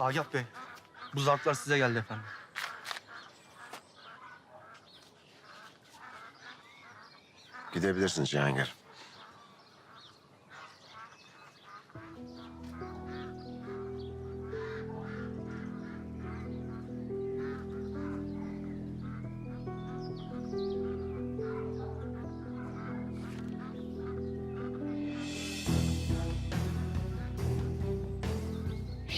Agah Bey, bu zarflar size geldi efendim. Gidebilirsin Cihangir.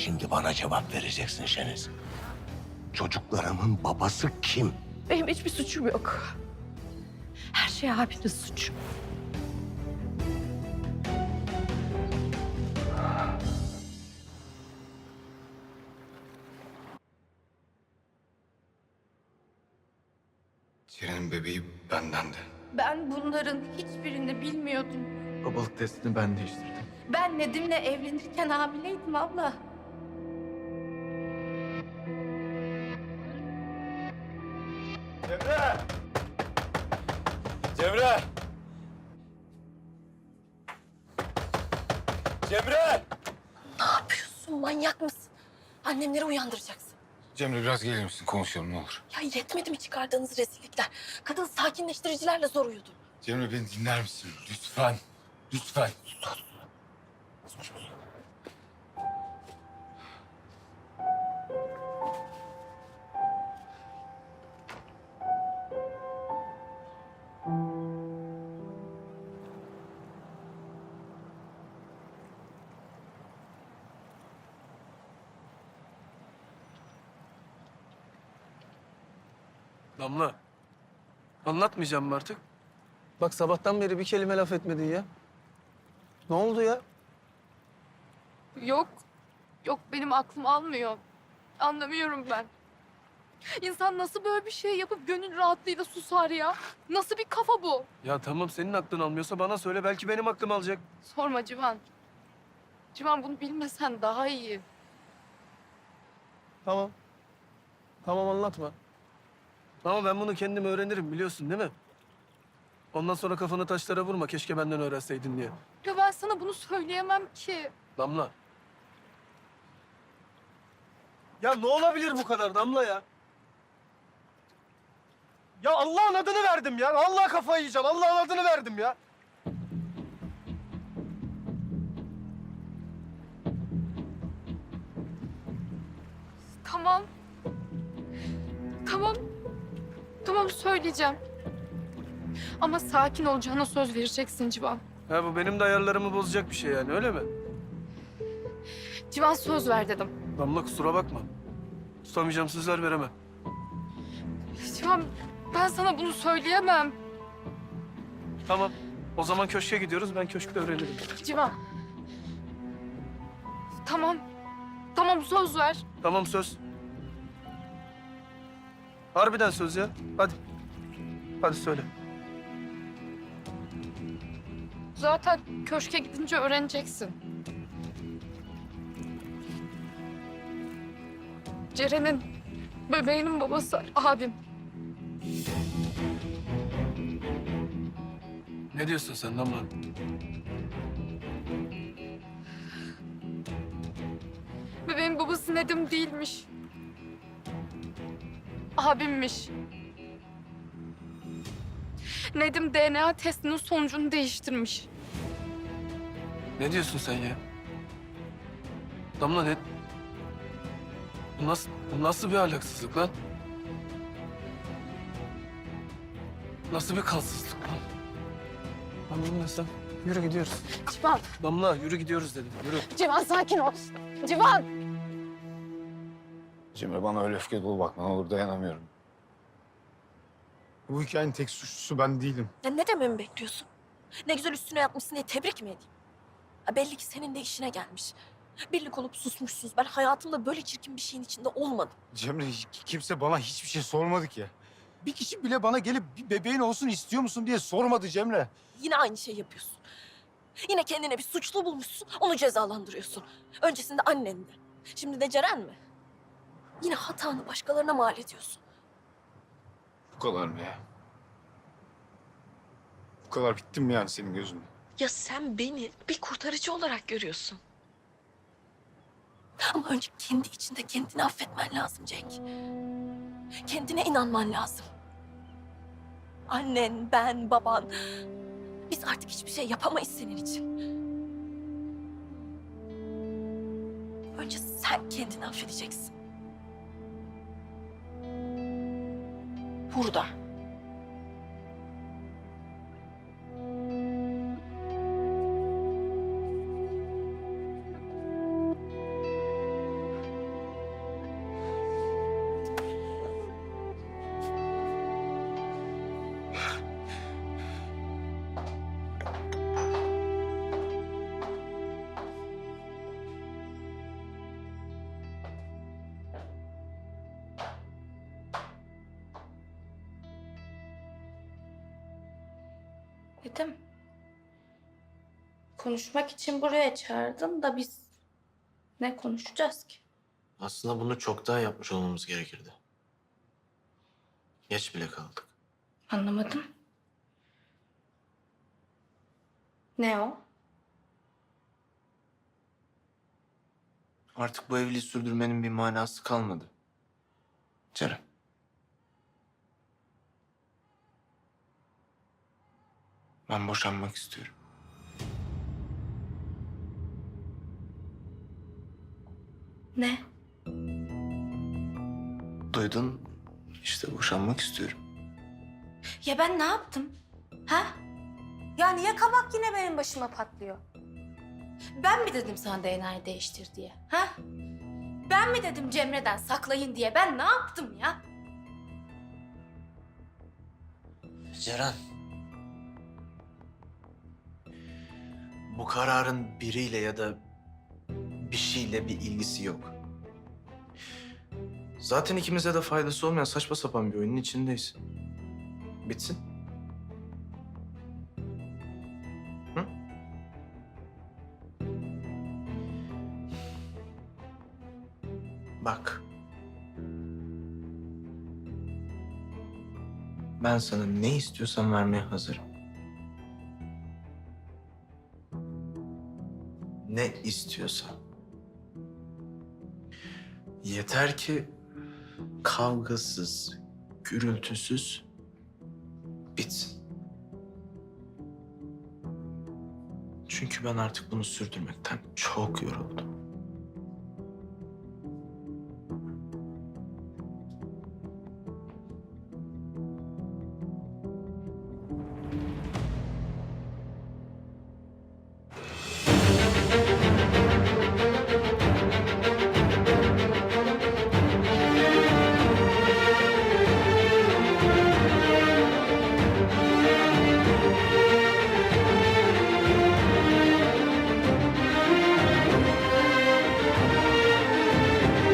Şimdi bana cevap vereceksin Şeniz. Çocuklarımın babası kim? Benim hiçbir suçum yok. Her şey abinin suçu. Ceren'in bebeği bendendi. Ben bunların hiçbirini bilmiyordum. Babalık testini ben değiştirdim. Ben Nedim'le evlenirken hamileydim abla. Cemre! Cemre! Ne yapıyorsun? Manyak mısın? Annemleri uyandıracaksın. Cemre biraz gelir misin? Konuşalım ne olur. Ya yetmedi mi çıkardığınız rezillikler? Kadın sakinleştiricilerle zor uyudu. Cemre beni dinler misin? Lütfen. Lütfen. Damla. Anlatmayacağım mı artık? Bak sabahtan beri bir kelime laf etmedin ya. Ne oldu ya? Yok. Yok benim aklım almıyor. Anlamıyorum ben. İnsan nasıl böyle bir şey yapıp gönül rahatlığıyla susar ya? Nasıl bir kafa bu? Ya tamam senin aklın almıyorsa bana söyle belki benim aklım alacak. Sorma Civan. Civan bunu bilmesen daha iyi. Tamam. Tamam anlatma. Ama ben bunu kendim öğrenirim biliyorsun değil mi? Ondan sonra kafanı taşlara vurma keşke benden öğrenseydin diye. Ya ben sana bunu söyleyemem ki. Damla. Ya ne olabilir bu kadar Damla ya? Ya Allah'ın adını verdim ya. Allah kafayı yiyeceğim. Allah'ın adını verdim ya. Tamam. Tamam. Tamam söyleyeceğim. Ama sakin olacağına söz vereceksin Civan. Ha bu benim de ayarlarımı bozacak bir şey yani öyle mi? Civan söz ver dedim. Damla kusura bakma. Tutamayacağım sözler veremem. Civan ben sana bunu söyleyemem. Tamam. O zaman köşke gidiyoruz. Ben köşkte öğrenirim. Civan. Tamam. Tamam söz ver. Tamam söz. Harbiden söz ya. Hadi. Hadi söyle. Zaten köşke gidince öğreneceksin. Ceren'in bebeğinin babası abim. Ne diyorsun sen Damla? Bebeğin babası Nedim değilmiş. Abimmiş. Nedim DNA testinin sonucunu değiştirmiş. Ne diyorsun sen ya? Damla ne? Bu nasıl, bu nasıl bir ahlaksızlık lan? Nasıl bir kalsızlık lan? Mı sen? Yürü gidiyoruz. Civan, Damla yürü gidiyoruz dedim. Yürü. Civan sakin ol. Civan. Cemre bana öyle öfke dolu bakma ne olur dayanamıyorum. Bu hikayenin tek suçlusu ben değilim. Ya ne dememi bekliyorsun? Ne güzel üstüne yatmışsın diye tebrik mi edeyim? Ya belli ki senin de işine gelmiş. Birlik olup susmuşsunuz. Ben hayatımda böyle çirkin bir şeyin içinde olmadım. Cemre hiç- kimse bana hiçbir şey sormadı ki. Bir kişi bile bana gelip bir bebeğin olsun istiyor musun diye sormadı Cemre. Yine aynı şey yapıyorsun. Yine kendine bir suçlu bulmuşsun, onu cezalandırıyorsun. Öncesinde annendi. Şimdi de Ceren mi? Yine hatanı başkalarına mal ediyorsun. Bu kadar mı ya? Bu kadar bittim mi yani senin gözünde? Ya sen beni bir kurtarıcı olarak görüyorsun. Ama önce kendi içinde kendini affetmen lazım Cenk. Kendine inanman lazım. Annen, ben, baban. Biz artık hiçbir şey yapamayız senin için. Önce sen kendini affedeceksin. Burada. Dedim. Konuşmak için buraya çağırdın da biz ne konuşacağız ki? Aslında bunu çok daha yapmış olmamız gerekirdi. Geç bile kaldık. Anlamadım. Ne o? Artık bu evliliği sürdürmenin bir manası kalmadı. Ceren. Ben boşanmak istiyorum. Ne? Duydun. İşte boşanmak istiyorum. Ya ben ne yaptım? Ha? Ya niye kabak yine benim başıma patlıyor? Ben mi dedim sana DNA'yı değiştir diye? Ha? Ben mi dedim Cemre'den saklayın diye? Ben ne yaptım ya? Ceren. Bu kararın biriyle ya da bir şeyle bir ilgisi yok. Zaten ikimize de faydası olmayan saçma sapan bir oyunun içindeyiz. Bitsin. Hı? Bak. Ben sana ne istiyorsan vermeye hazırım. Ne istiyorsan. Yeter ki kavgasız, gürültüsüz bitsin. Çünkü ben artık bunu sürdürmekten çok yoruldum.